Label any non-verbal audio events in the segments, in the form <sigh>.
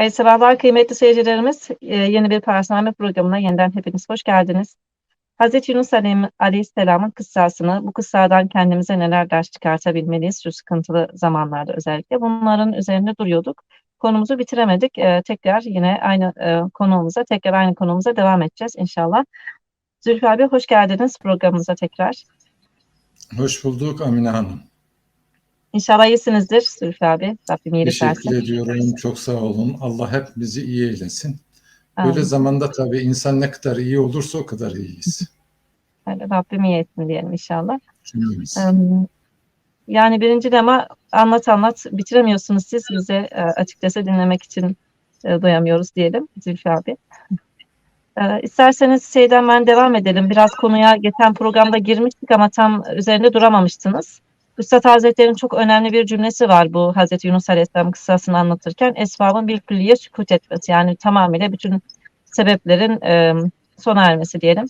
Hayırlı sabahlar kıymetli seyircilerimiz. Ee, yeni bir Paranormal programına yeniden hepiniz hoş geldiniz. Hazreti Yunus Aleyhi- Aleyhisselam'ın kıssasını, bu kıssadan kendimize neler ders çıkartabilmeliyiz şu sıkıntılı zamanlarda özellikle. Bunların üzerinde duruyorduk. Konumuzu bitiremedik. Ee, tekrar yine aynı e, konumuza, tekrar aynı konumuza devam edeceğiz inşallah. Zülfü abi hoş geldiniz programımıza tekrar. Hoş bulduk Amine Hanım. İnşallah iyisinizdir Zülfü abi. Rabbim iyilik Teşekkür versin. ediyorum. Çok sağ olun. Allah hepimizi iyi eylesin. Böyle zamanda tabii insan ne kadar iyi olursa o kadar iyiyiz. <laughs> Öyle, Rabbim iyi etsin diyelim inşallah. Cümlemiz. Yani birinci dema anlat anlat bitiremiyorsunuz siz bize e, açıkçası dinlemek için e, doyamıyoruz diyelim Zülfü abi. E, İsterseniz şeyden ben devam edelim. Biraz konuya geçen programda girmiştik ama tam üzerinde duramamıştınız. Üstad Hazretleri'nin çok önemli bir cümlesi var bu Hazreti Yunus Aleyhisselam kıssasını anlatırken. Esbabın bir külliye sükut etmesi yani tamamıyla bütün sebeplerin e, sona ermesi diyelim.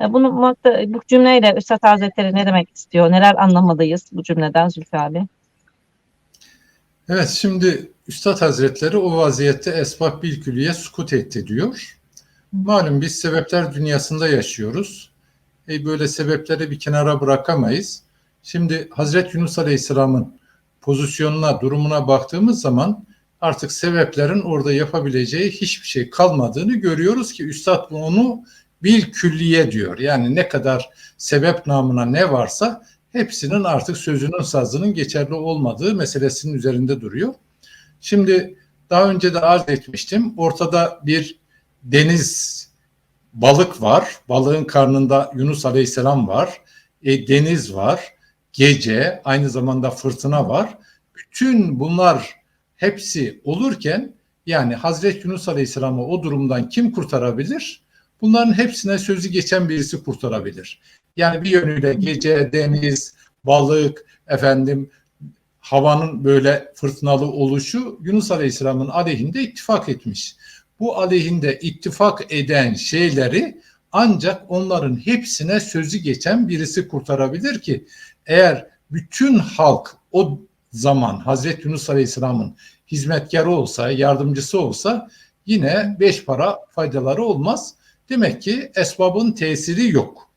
Ya bunu bu cümleyle Üstad Hazretleri ne demek istiyor? Neler anlamalıyız bu cümleden Zülfü abi? Evet şimdi Üstad Hazretleri o vaziyette esbab bil külliye sukut etti diyor. Malum biz sebepler dünyasında yaşıyoruz. E böyle sebepleri bir kenara bırakamayız. Şimdi Hazreti Yunus Aleyhisselam'ın pozisyonuna, durumuna baktığımız zaman artık sebeplerin orada yapabileceği hiçbir şey kalmadığını görüyoruz ki Üstad bunu bil külliye diyor. Yani ne kadar sebep namına ne varsa hepsinin artık sözünün sazının geçerli olmadığı meselesinin üzerinde duruyor. Şimdi daha önce de arz etmiştim. Ortada bir deniz balık var. Balığın karnında Yunus Aleyhisselam var. E, deniz var. Gece aynı zamanda fırtına var. Bütün bunlar hepsi olurken yani Hazreti Yunus Aleyhisselam'ı o durumdan kim kurtarabilir? Bunların hepsine sözü geçen birisi kurtarabilir. Yani bir yönüyle gece, deniz, balık, efendim havanın böyle fırtınalı oluşu Yunus Aleyhisselam'ın aleyhinde ittifak etmiş. Bu aleyhinde ittifak eden şeyleri ancak onların hepsine sözü geçen birisi kurtarabilir ki eğer bütün halk o zaman Hazreti Yunus Aleyhisselam'ın hizmetkarı olsa, yardımcısı olsa yine beş para faydaları olmaz. Demek ki esbabın tesiri yok.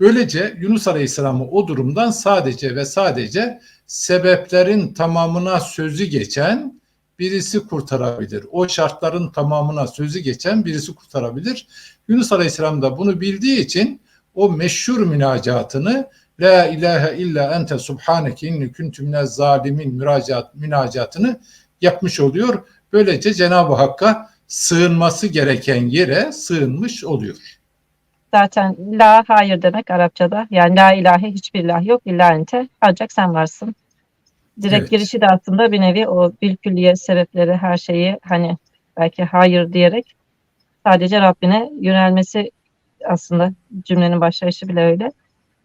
Böylece Yunus Aleyhisselam'ı o durumdan sadece ve sadece sebeplerin tamamına sözü geçen birisi kurtarabilir. O şartların tamamına sözü geçen birisi kurtarabilir. Yunus Aleyhisselam da bunu bildiği için o meşhur münacatını La ilahe illa ente subhaneke inni kuntu minez zalimin müracaat, münacatını yapmış oluyor. Böylece Cenab-ı Hakk'a sığınması gereken yere sığınmış oluyor. Zaten la hayır demek Arapçada. Yani la ilahe hiçbir ilah yok illa ente. Ancak sen varsın. Direkt Evet. girişi de aslında bir nevi o bil külliye sebepleri her şeyi hani belki hayır diyerek sadece Rabbine yönelmesi aslında cümlenin başlayışı bile öyle.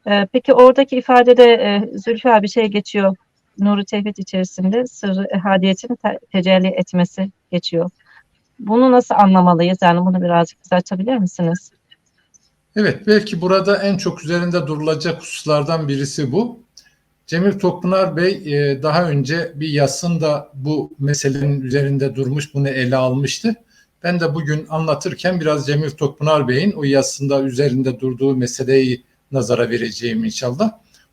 Ee, peki oradaki ifadede e, Zülfü abi şey geçiyor. Nuru Tevhid içerisinde sırrı ehadiyetin te- tecelli etmesi geçiyor. Bunu nasıl anlamalıyız? Yani bunu birazcık bize açabilir misiniz? Evet, belki burada en çok üzerinde durulacak hususlardan birisi bu. Cemil Tokpınar Bey e, daha önce bir yazısında bu meselenin üzerinde durmuş, bunu ele almıştı. Ben de bugün anlatırken biraz Cemil Tokpınar Bey'in o yazısında üzerinde durduğu meseleyi nazara vereceğim inşallah.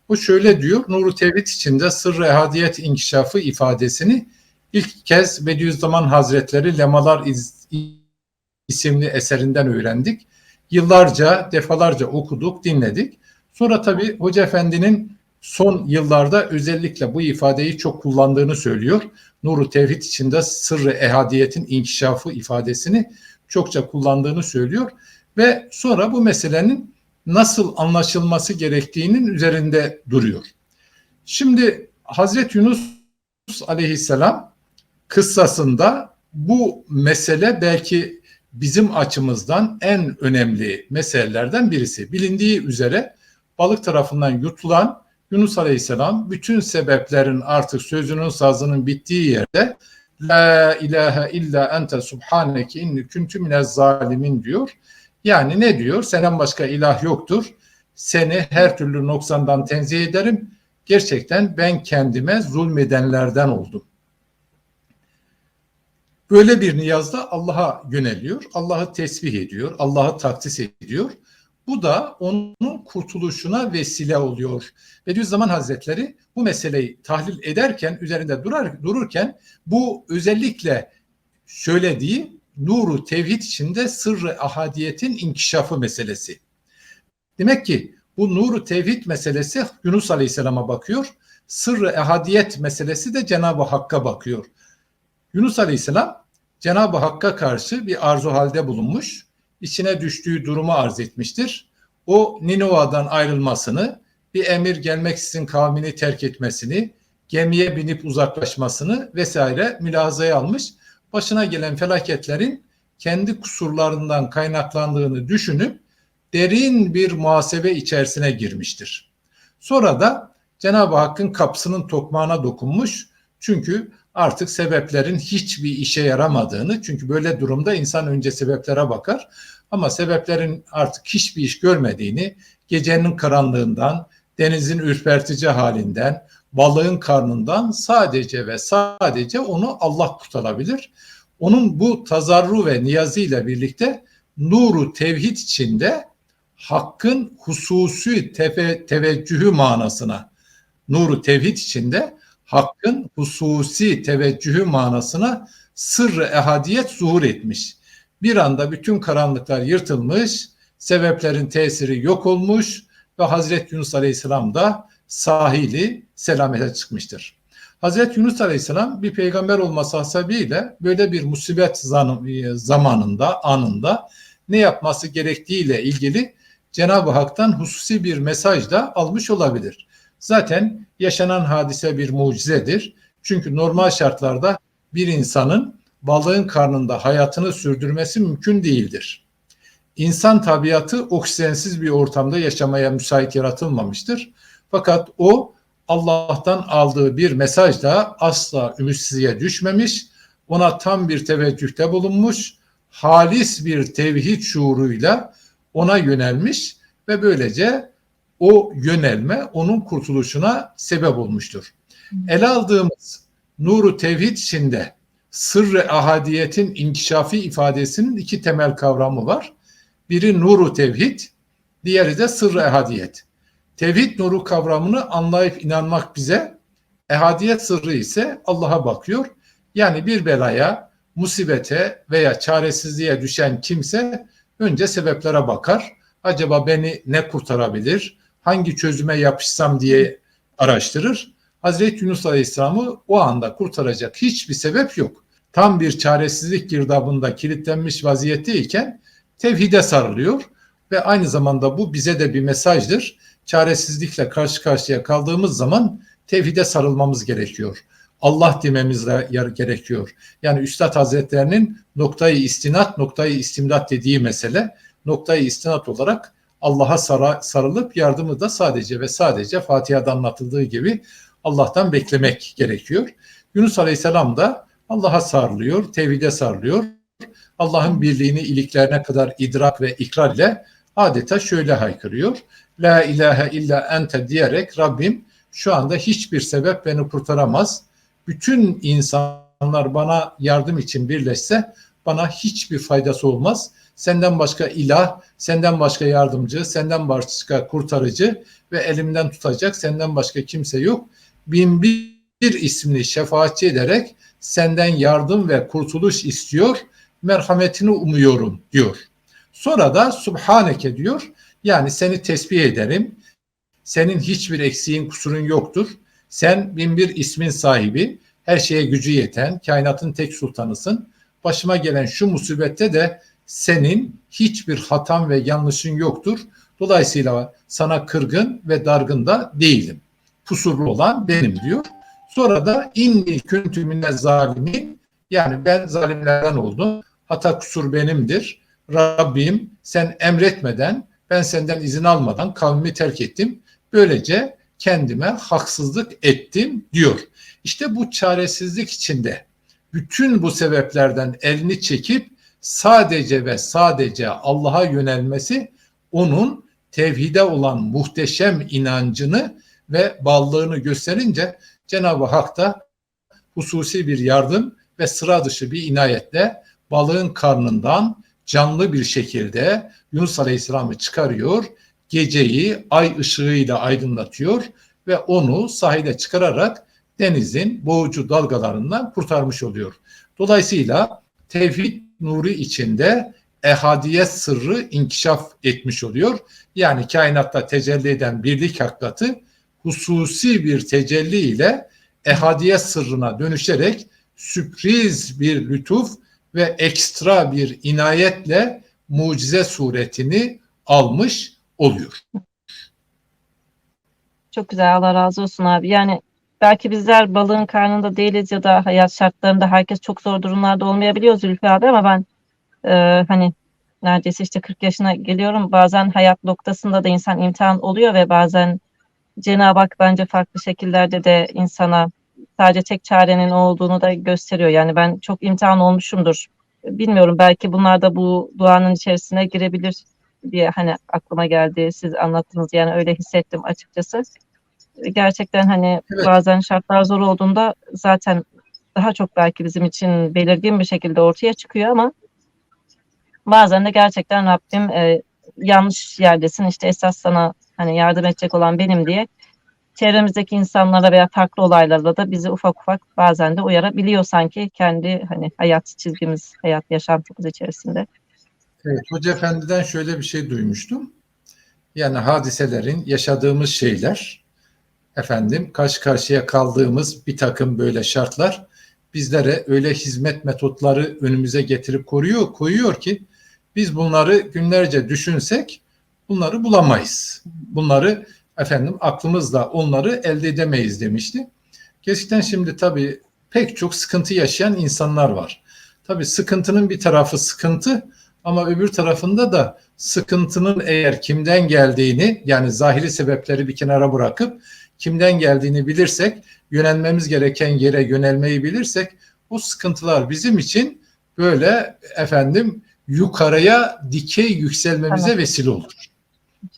O şöyle diyor, Nuru Tevhid içinde sırrı ehadiyet inkişafı ifadesini ilk kez Bediüzzaman Hazretleri Lemalar isimli eserinden öğrendik yıllarca, defalarca okuduk, dinledik. Sonra tabii Hoca Efendi'nin son yıllarda özellikle bu ifadeyi çok kullandığını söylüyor. Nuru Tevhid içinde sırrı ehadiyetin inkişafı ifadesini çokça kullandığını söylüyor. Ve sonra bu meselenin nasıl anlaşılması gerektiğinin üzerinde duruyor. Şimdi Hazreti Yunus aleyhisselam kıssasında bu mesele belki bizim açımızdan en önemli meselelerden birisi. Bilindiği üzere balık tarafından yutulan Yunus Aleyhisselam bütün sebeplerin artık sözünün sazının bittiği yerde La ilahe illa ente subhaneke inni kuntu minez zalimin diyor. Yani ne diyor? Senden başka ilah yoktur. Seni her türlü noksandan tenzih ederim. Gerçekten ben kendime zulmedenlerden oldum. Böyle bir niyazda Allah'a yöneliyor, Allah'ı tesbih ediyor, Allah'ı takdis ediyor. Bu da onun kurtuluşuna vesile oluyor. Bediüzzaman Hazretleri bu meseleyi tahlil ederken, üzerinde durar, dururken bu özellikle söylediği nuru tevhid içinde sırrı ahadiyetin inkişafı meselesi. Demek ki bu nuru tevhid meselesi Yunus Aleyhisselam'a bakıyor. Sırrı ehadiyet meselesi de Cenab-ı Hakk'a bakıyor. Yunus Aleyhisselam Cenab-ı Hakk'a karşı bir arzu halde bulunmuş. İçine düştüğü durumu arz etmiştir. O Ninova'dan ayrılmasını, bir emir gelmek için kavmini terk etmesini, gemiye binip uzaklaşmasını vesaire mülazaya almış. Başına gelen felaketlerin kendi kusurlarından kaynaklandığını düşünüp derin bir muhasebe içerisine girmiştir. Sonra da Cenab-ı Hakk'ın kapısının tokmağına dokunmuş. Çünkü artık sebeplerin hiçbir işe yaramadığını, çünkü böyle durumda insan önce sebeplere bakar ama sebeplerin artık hiçbir iş görmediğini, gecenin karanlığından, denizin ürpertici halinden, balığın karnından sadece ve sadece onu Allah kurtarabilir. Onun bu tazarru ve niyazıyla birlikte nuru tevhid içinde hakkın hususi teve, teveccühü manasına, nuru tevhid içinde hakkın hususi teveccühü manasına sırrı ehadiyet zuhur etmiş. Bir anda bütün karanlıklar yırtılmış, sebeplerin tesiri yok olmuş ve Hazreti Yunus Aleyhisselam da sahili selamete çıkmıştır. Hazreti Yunus Aleyhisselam bir peygamber olması hasebiyle böyle bir musibet zamanında, anında ne yapması gerektiğiyle ilgili Cenab-ı Hak'tan hususi bir mesaj da almış olabilir. Zaten yaşanan hadise bir mucizedir. Çünkü normal şartlarda bir insanın balığın karnında hayatını sürdürmesi mümkün değildir. İnsan tabiatı oksijensiz bir ortamda yaşamaya müsait yaratılmamıştır. Fakat o Allah'tan aldığı bir mesajla asla ümitsizliğe düşmemiş, ona tam bir teveccühte bulunmuş, halis bir tevhid şuuruyla ona yönelmiş ve böylece o yönelme onun kurtuluşuna sebep olmuştur. Ele aldığımız nuru tevhid içinde sırrı ahadiyetin inkişafi ifadesinin iki temel kavramı var. Biri nuru tevhid, diğeri de sırrı ehadiyet. Tevhid nuru kavramını anlayıp inanmak bize, ehadiyet sırrı ise Allah'a bakıyor. Yani bir belaya, musibete veya çaresizliğe düşen kimse önce sebeplere bakar. Acaba beni ne kurtarabilir? Hangi çözüme yapışsam diye araştırır. Hazreti Yunus Aleyhisselam'ı o anda kurtaracak hiçbir sebep yok. Tam bir çaresizlik girdabında kilitlenmiş vaziyetteyken tevhide sarılıyor ve aynı zamanda bu bize de bir mesajdır. Çaresizlikle karşı karşıya kaldığımız zaman tevhide sarılmamız gerekiyor. Allah dememiz gerekiyor. Yani Üstad Hazretlerinin noktayı istinat, noktayı istimdat dediği mesele noktayı istinat olarak Allah'a sarılıp yardımı da sadece ve sadece Fatiha'da anlatıldığı gibi Allah'tan beklemek gerekiyor. Yunus Aleyhisselam da Allah'a sarılıyor, tevhide sarılıyor. Allah'ın birliğini iliklerine kadar idrak ve ikrar ile adeta şöyle haykırıyor. La ilahe illa ente diyerek Rabbim şu anda hiçbir sebep beni kurtaramaz. Bütün insanlar bana yardım için birleşse bana hiçbir faydası olmaz. Senden başka ilah, senden başka yardımcı, senden başka kurtarıcı ve elimden tutacak senden başka kimse yok. Bin bir ismini şefaatçi ederek senden yardım ve kurtuluş istiyor, merhametini umuyorum diyor. Sonra da Subhaneke diyor. Yani seni tesbih ederim. Senin hiçbir eksiğin, kusurun yoktur. Sen bin bir ismin sahibi, her şeye gücü yeten, kainatın tek sultanısın. Başıma gelen şu musibette de senin hiçbir hatan ve yanlışın yoktur. Dolayısıyla sana kırgın ve dargın da değilim. Kusurlu olan benim diyor. Sonra da inni küntü minne zalimin yani ben zalimlerden oldum. Hata kusur benimdir. Rabbim sen emretmeden ben senden izin almadan kavmimi terk ettim. Böylece kendime haksızlık ettim diyor. İşte bu çaresizlik içinde bütün bu sebeplerden elini çekip sadece ve sadece Allah'a yönelmesi onun tevhide olan muhteşem inancını ve ballığını gösterince Cenab-ı Hak da hususi bir yardım ve sıra dışı bir inayetle balığın karnından canlı bir şekilde Yunus Aleyhisselam'ı çıkarıyor, geceyi ay ışığıyla aydınlatıyor ve onu sahile çıkararak denizin boğucu dalgalarından kurtarmış oluyor. Dolayısıyla tevhid nuru içinde ehadiyet sırrı inkişaf etmiş oluyor. Yani kainatta tecelli eden birlik hakikati hususi bir tecelli ile ehadiyet sırrına dönüşerek sürpriz bir lütuf ve ekstra bir inayetle mucize suretini almış oluyor. Çok güzel Allah razı olsun abi. Yani belki bizler balığın karnında değiliz ya da hayat şartlarında herkes çok zor durumlarda olmayabiliyor Zülfü abi ama ben e, hani neredeyse işte 40 yaşına geliyorum. Bazen hayat noktasında da insan imtihan oluyor ve bazen Cenab-ı Hak bence farklı şekillerde de insana sadece tek çarenin olduğunu da gösteriyor. Yani ben çok imtihan olmuşumdur. Bilmiyorum belki bunlar da bu duanın içerisine girebilir diye hani aklıma geldi. Siz anlattınız yani öyle hissettim açıkçası. Gerçekten hani Evet. bazen şartlar zor olduğunda zaten daha çok belki bizim için belirgin bir şekilde ortaya çıkıyor ama bazen de gerçekten Rabbim e, yanlış yerdesin işte esas sana hani yardım edecek olan benim diye çevremizdeki insanlara veya farklı olaylarla da bizi ufak ufak bazen de uyarabiliyor sanki kendi hani hayat çizgimiz, hayat yaşantımız içerisinde. Evet, Hoca Efendi'den şöyle bir şey duymuştum. Yani hadiselerin, yaşadığımız şeyler, efendim karşı karşıya kaldığımız bir takım böyle şartlar bizlere öyle hizmet metotları önümüze getirip koruyor, koyuyor ki biz bunları günlerce düşünsek bunları bulamayız. Bunları efendim aklımızla onları elde edemeyiz demişti. Gerçekten şimdi tabii pek çok sıkıntı yaşayan insanlar var. Tabii sıkıntının bir tarafı sıkıntı ama öbür tarafında da sıkıntının eğer kimden geldiğini yani zahiri sebepleri bir kenara bırakıp kimden geldiğini bilirsek, yönelmemiz gereken yere yönelmeyi bilirsek o sıkıntılar bizim için böyle efendim yukarıya dikey yükselmemize Tamam. vesile olur.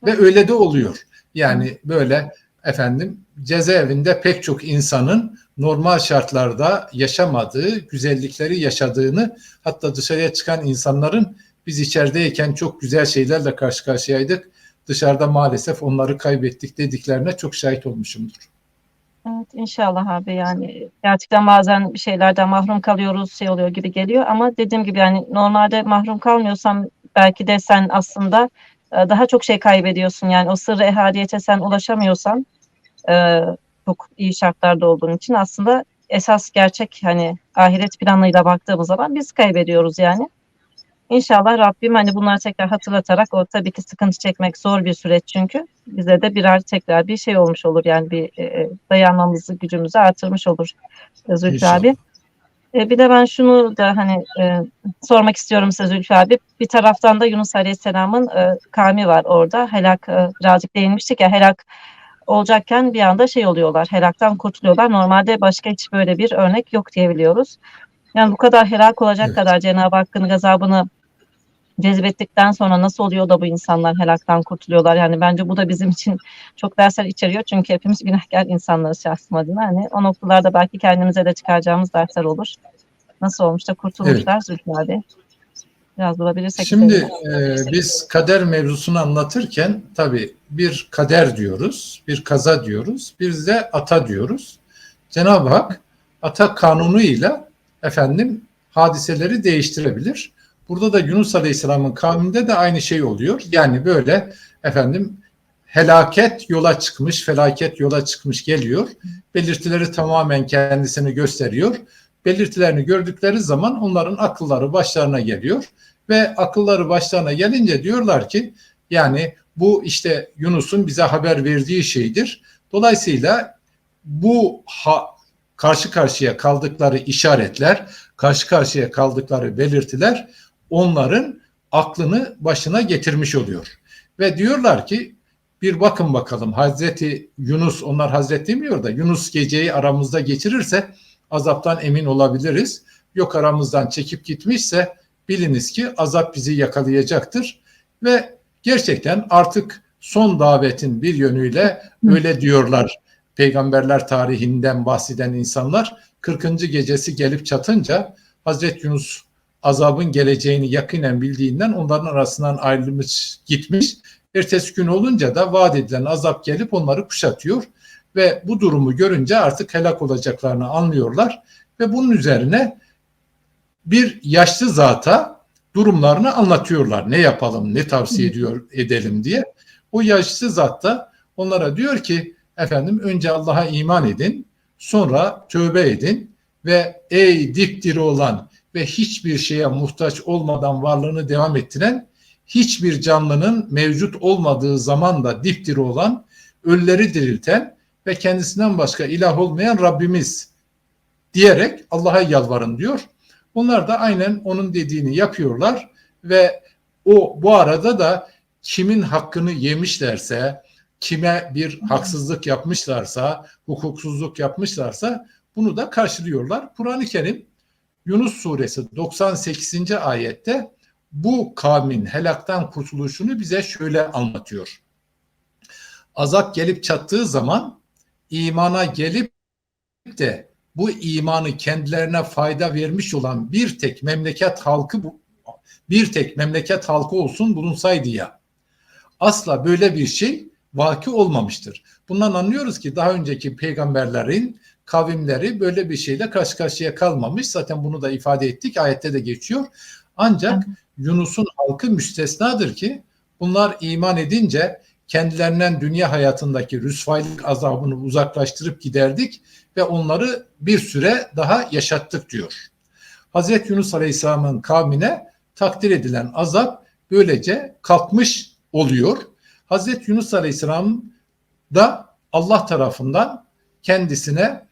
Ve öyle de oluyor. Yani böyle efendim cezaevinde pek çok insanın normal şartlarda yaşamadığı, güzellikleri yaşadığını hatta dışarıya çıkan insanların biz içerideyken çok güzel şeylerle karşı karşıyaydık. Dışarıda maalesef onları kaybettik dediklerine çok şahit olmuşumdur. Evet inşallah abi yani gerçekten bazen bir şeylerden mahrum kalıyoruz şey oluyor gibi geliyor ama dediğim gibi yani normalde mahrum kalmıyorsam belki de sen aslında e, daha çok şey kaybediyorsun yani o sırrı ehadiyete sen ulaşamıyorsan e, çok iyi şartlarda olduğun için aslında esas gerçek hani ahiret planıyla baktığımız zaman biz kaybediyoruz yani. İnşallah Rabbim hani bunları tekrar hatırlatarak o tabii ki sıkıntı çekmek zor bir süreç çünkü bize de birer tekrar bir şey olmuş olur yani bir e, dayanmamızı gücümüzü artırmış olur e, Zülfü İnşallah. abi. E, bir de ben şunu da hani e, sormak istiyorum size Zülfü abi. Bir taraftan da Yunus Aleyhisselam'ın e, kavmi var orada. Helak e, birazcık değinmiştik ya helak olacakken bir anda şey oluyorlar. Helaktan kurtuluyorlar. Normalde başka hiç böyle bir örnek yok diyebiliyoruz. Yani bu kadar helak olacak Evet. kadar Cenab-ı Hakk'ın gazabını cezbettikten sonra nasıl oluyor da bu insanlar helaktan kurtuluyorlar? Yani bence bu da bizim için <laughs> çok dersler içeriyor. Çünkü hepimiz günahkar insanlarız şahsım adına. Hani o noktalarda belki kendimize de çıkaracağımız dersler olur. Nasıl olmuş da kurtulmuşlar Zülfü abi? Biraz bulabilirsek. Şimdi e, biz kader mevzusunu anlatırken tabii bir kader diyoruz, bir kaza diyoruz, bir de ata diyoruz. Cenab-ı Hak ata kanunuyla efendim hadiseleri değiştirebilir. Burada da Yunus Aleyhisselam'ın kavminde de aynı şey oluyor. Yani böyle efendim helaket yola çıkmış, felaket yola çıkmış geliyor. Belirtileri tamamen kendisini gösteriyor. Belirtilerini gördükleri zaman onların akılları başlarına geliyor ve akılları başlarına gelince diyorlar ki yani bu işte Yunus'un bize haber verdiği şeydir. Dolayısıyla bu ha, karşı karşıya kaldıkları işaretler, karşı karşıya kaldıkları belirtiler onların aklını başına getirmiş oluyor. Ve diyorlar ki bir bakın bakalım Hazreti Yunus onlar Hazreti demiyor da Yunus geceyi aramızda geçirirse azaptan emin olabiliriz. Yok aramızdan çekip gitmişse biliniz ki azap bizi yakalayacaktır. Ve gerçekten artık son davetin bir yönüyle öyle diyorlar peygamberler tarihinden bahseden insanlar 40. gecesi gelip çatınca Hazreti Yunus azabın geleceğini yakinen bildiğinden onların arasından ayrılmış gitmiş. Ertesi gün olunca da vaat edilen azap gelip onları kuşatıyor ve bu durumu görünce artık helak olacaklarını anlıyorlar ve bunun üzerine bir yaşlı zata durumlarını anlatıyorlar. Ne yapalım, ne tavsiye ediyor edelim diye. O yaşlı zat da onlara diyor ki efendim önce Allah'a iman edin, sonra tövbe edin ve ey dipdiri olan ve hiçbir şeye muhtaç olmadan varlığını devam ettiren hiçbir canlının mevcut olmadığı zaman da dipdiri olan, ölüleri dirilten ve kendisinden başka ilah olmayan Rabbimiz diyerek Allah'a yalvarın diyor. Onlar da aynen onun dediğini yapıyorlar ve o bu arada da kimin hakkını yemişlerse, kime bir haksızlık yapmışlarsa, hukuksuzluk yapmışlarsa bunu da karşılıyorlar. Kur'an-ı Kerim Yunus suresi 98. ayette bu kavmin helaktan kurtuluşunu bize şöyle anlatıyor. Azap gelip çattığı zaman imana gelip de bu imanı kendilerine fayda vermiş olan bir tek memleket halkı bir tek memleket halkı olsun bulunsaydı ya. Asla böyle bir şey vaki olmamıştır. Bundan anlıyoruz ki daha önceki peygamberlerin kavimleri böyle bir şeyle karşı karşıya kalmamış. Zaten bunu da ifade ettik. Ayette de geçiyor. Ancak Yunus'un halkı müstesnadır ki bunlar iman edince kendilerinden dünya hayatındaki rüsvaylık azabını uzaklaştırıp giderdik ve onları bir süre daha yaşattık diyor. Hazreti Yunus Aleyhisselam'ın kavmine takdir edilen azap böylece kalkmış oluyor. Hazreti Yunus Aleyhisselam da Allah tarafından kendisine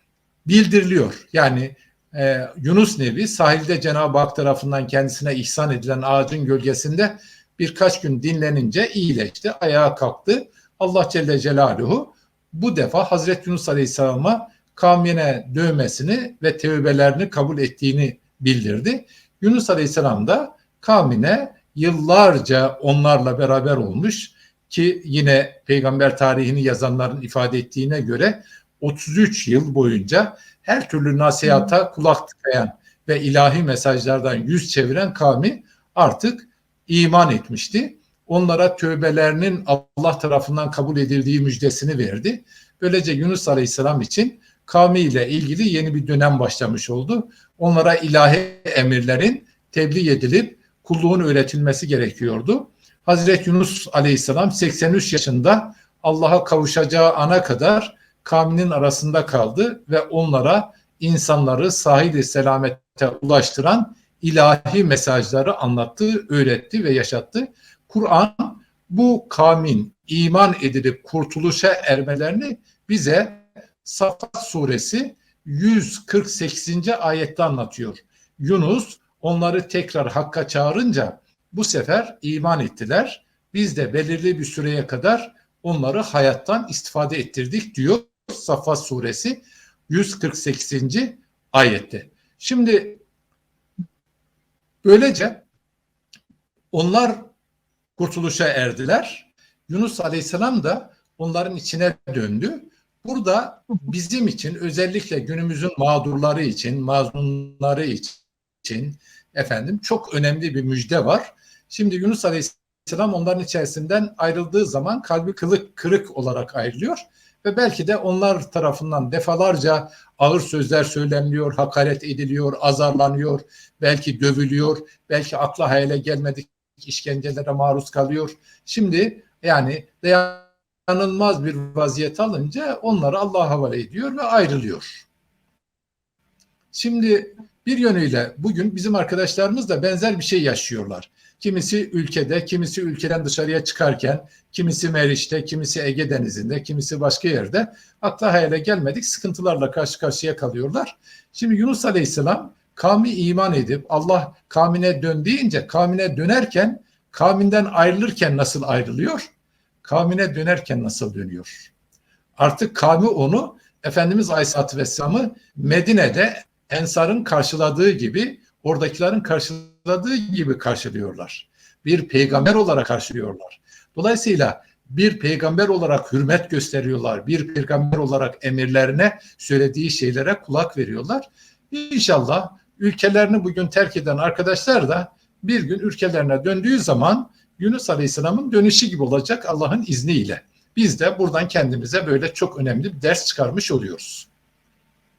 bildiriliyor. Yani e, Yunus Nebi sahilde Cenab-ı Hak tarafından kendisine ihsan edilen ağacın gölgesinde birkaç gün dinlenince iyileşti, ayağa kalktı. Allah Celle Celaluhu bu defa Hazreti Yunus Aleyhisselam'a kavmine dövmesini ve tevbelerini kabul ettiğini bildirdi. Yunus Aleyhisselam da kavmine yıllarca onlarla beraber olmuş ki yine peygamber tarihini yazanların ifade ettiğine göre 33 yıl boyunca her türlü nasihata kulak tıkayan ve ilahi mesajlardan yüz çeviren kavmi artık iman etmişti. Onlara tövbelerinin Allah tarafından kabul edildiği müjdesini verdi. Böylece Yunus Aleyhisselam için kavmiyle ilgili yeni bir dönem başlamış oldu. Onlara ilahi emirlerin tebliğ edilip kulluğun öğretilmesi gerekiyordu. Hazreti Yunus Aleyhisselam 83 yaşında Allah'a kavuşacağı ana kadar kavminin arasında kaldı ve onlara insanları sahil selamete ulaştıran ilahi mesajları anlattı, öğretti ve yaşattı. Kur'an bu kavmin iman edilip kurtuluşa ermelerini bize Safat suresi 148. ayette anlatıyor. Yunus onları tekrar hakka çağırınca bu sefer iman ettiler. Biz de belirli bir süreye kadar onları hayattan istifade ettirdik diyor Safat suresi 148. ayette. Şimdi böylece onlar kurtuluşa erdiler. Yunus Aleyhisselam da onların içine döndü. Burada bizim için özellikle günümüzün mağdurları için, mazlumları için efendim çok önemli bir müjde var. Şimdi Yunus Aleyhisselam onların içerisinden ayrıldığı zaman kalbi kılık kırık olarak ayrılıyor ve belki de onlar tarafından defalarca ağır sözler söyleniliyor, hakaret ediliyor, azarlanıyor, belki dövülüyor, belki akla hayale gelmedik işkencelere maruz kalıyor. Şimdi yani dayanılmaz bir vaziyet alınca onları Allah'a havale ediyor ve ayrılıyor. Şimdi bir yönüyle bugün bizim arkadaşlarımız da benzer bir şey yaşıyorlar. Kimisi ülkede, kimisi ülkeden dışarıya çıkarken, kimisi Meriç'te, kimisi Ege Denizi'nde, kimisi başka yerde akla hayale gelmedik sıkıntılarla karşı karşıya kalıyorlar. Şimdi Yunus Aleyhisselam kavmi iman edip Allah kavmine dön deyince kavmine dönerken kavminden ayrılırken nasıl ayrılıyor? Kavmine dönerken nasıl dönüyor? Artık kavmi onu Efendimiz Aleyhisselatü Vesselam'ı Medine'de Ensar'ın karşıladığı gibi oradakilerin karşıladığı gibi karşılıyorlar. Bir peygamber olarak karşılıyorlar. Dolayısıyla bir peygamber olarak hürmet gösteriyorlar. Bir peygamber olarak emirlerine, söylediği şeylere kulak veriyorlar. İnşallah ülkelerini bugün terk eden arkadaşlar da bir gün ülkelerine döndüğü zaman Yunus Aleyhisselam'ın dönüşü gibi olacak Allah'ın izniyle. Biz de buradan kendimize böyle çok önemli bir ders çıkarmış oluyoruz.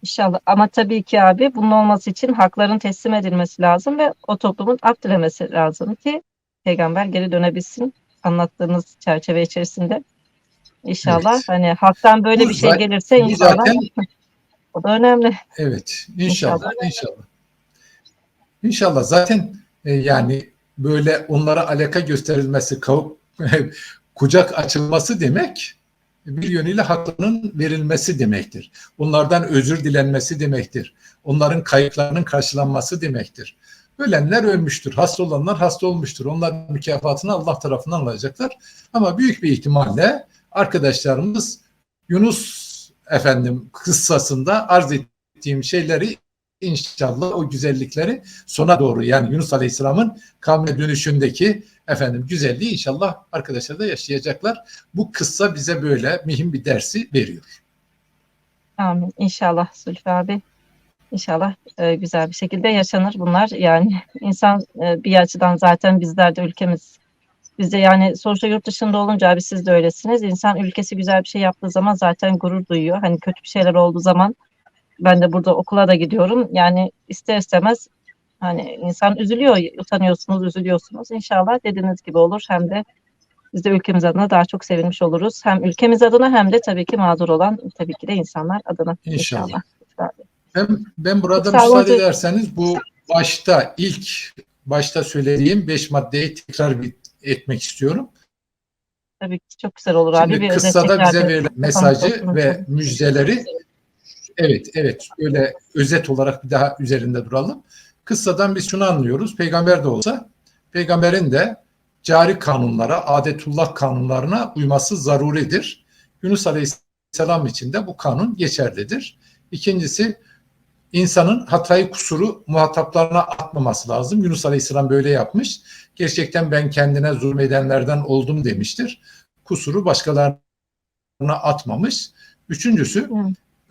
İnşallah. Ama tabii ki abi bunun olması için hakların teslim edilmesi lazım ve o toplumun af dilemesi lazım ki peygamber geri dönebilsin anlattığınız çerçeve içerisinde. İnşallah Evet. hani halktan böyle Bu bir şey gelirse inşallah zaten <laughs> o da önemli. Evet, inşallah, inşallah. İnşallah zaten e, yani böyle onlara alaka gösterilmesi, kav- <laughs> kucak açılması demek bir yönüyle haklarının verilmesi demektir. Onlardan özür dilenmesi demektir. Onların kayıplarının karşılanması demektir. Ölenler ölmüştür, hasta olanlar hasta olmuştur. Onların mükafatını Allah tarafından alacaklar. Ama büyük bir ihtimalle arkadaşlarımız Yunus efendim kıssasında arz ettiğim şeyleri inşallah o güzellikleri sona doğru yani Yunus Aleyhisselam'ın kavme dönüşündeki efendim güzelliği inşallah arkadaşlar da yaşayacaklar. Bu kıssa bize böyle mühim bir dersi veriyor. Amin. İnşallah Zülfü abi. İnşallah e, güzel bir şekilde yaşanır bunlar. Yani <laughs> insan e, bir açıdan zaten bizler de ülkemiz biz de yani sonuçta yurt dışında olunca abi siz de öylesiniz. İnsan ülkesi güzel bir şey yaptığı zaman zaten gurur duyuyor. Hani kötü bir şeyler olduğu zaman ben de burada okula da gidiyorum. Yani ister istemez hani insan üzülüyor, utanıyorsunuz, üzülüyorsunuz. İnşallah dediğiniz gibi olur. Hem de biz de ülkemiz adına daha çok sevinmiş oluruz. Hem ülkemiz adına hem de tabii ki mağdur olan tabii ki de insanlar adına. İnşallah. İnşallah. Ben, ben burada sağ olun. müsaade ederseniz bu başta ilk başta söylediğim beş maddeyi tekrar bir etmek istiyorum. Tabii ki çok güzel olur abi. Şimdi Bir özet kıssada bize verilen mesajı ve müjdeleri evet evet böyle özet olarak bir daha üzerinde duralım. Kıssadan biz şunu anlıyoruz. Peygamber de olsa peygamberin de cari kanunlara, adetullah kanunlarına uyması zaruridir. Yunus Aleyhisselam için de bu kanun geçerlidir. İkincisi insanın hatayı kusuru muhataplarına atmaması lazım. Yunus Aleyhisselam böyle yapmış. Gerçekten ben kendine zulmedenlerden oldum demiştir. Kusuru başkalarına atmamış. Üçüncüsü.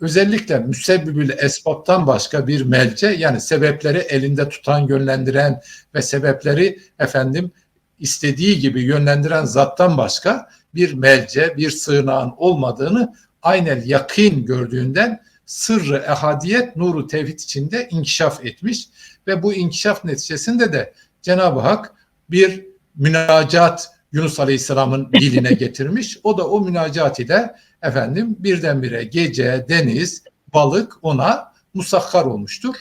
Özellikle müsebbibül esbaptan başka bir melce yani sebepleri elinde tutan yönlendiren ve sebepleri efendim istediği gibi yönlendiren zattan başka bir melce, bir sığınağın olmadığını aynel yakın gördüğünden sırrı ehadiyet nuru tevhid içinde inkişaf etmiş ve bu inkişaf neticesinde de Cenab-ı Hak bir münacat Yunus Aleyhisselam'ın diline <laughs> getirmiş. O da o münacat ile efendim birdenbire gece, deniz, balık ona musakkar olmuştur.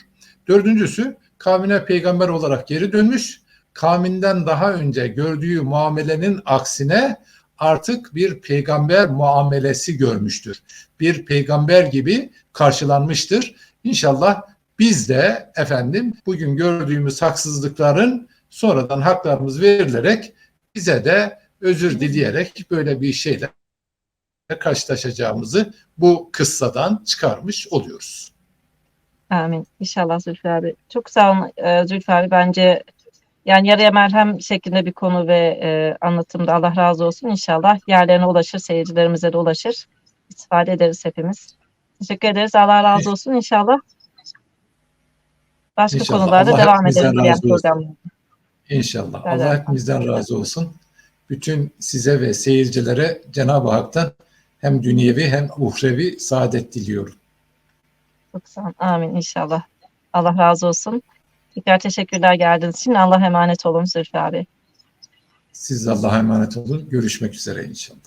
Dördüncüsü kavmine peygamber olarak geri dönmüş. Kavminden daha önce gördüğü muamelenin aksine artık bir peygamber muamelesi görmüştür. Bir peygamber gibi karşılanmıştır. İnşallah biz de efendim bugün gördüğümüz haksızlıkların sonradan haklarımız verilerek bize de özür dileyerek böyle bir şeyle karşılaşacağımızı bu kıssadan çıkarmış oluyoruz. Amin. İnşallah Zülfü abi. Çok sağ olun e, Zülfü abi. Bence yani yarıya merhem şeklinde bir konu ve e, anlatımda Allah razı olsun. İnşallah yerlerine ulaşır, seyircilerimize de ulaşır. İstifade ederiz hepimiz. Teşekkür ederiz. Allah razı olsun inşallah. Başka İnşallah. konularda Allah devam diğer programlarda. İnşallah. Allah hepimizden razı olsun. Bütün size ve seyircilere Cenab-ı Hak'tan hem dünyevi hem uhrevi saadet diliyorum. Çok sağ olun. Amin inşallah. Allah razı olsun. Tekrar teşekkürler geldiğiniz için. Allah emanet olun Zülfü abi. Siz de Allah'a emanet olun. Görüşmek üzere inşallah.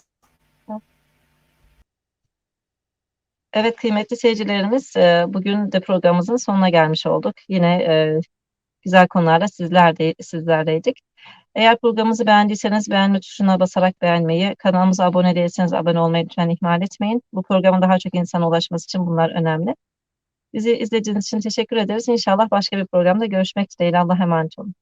Evet kıymetli seyircilerimiz e, bugün de programımızın sonuna gelmiş olduk. Yine e, güzel konularla sizlerde, sizlerdeydik. Eğer programımızı beğendiyseniz beğenme tuşuna basarak beğenmeyi, kanalımıza abone değilseniz abone olmayı lütfen ihmal etmeyin. Bu programın daha çok insana ulaşması için bunlar önemli. Bizi izlediğiniz için teşekkür ederiz. İnşallah başka bir programda görüşmek dileğiyle. Allah'a emanet olun.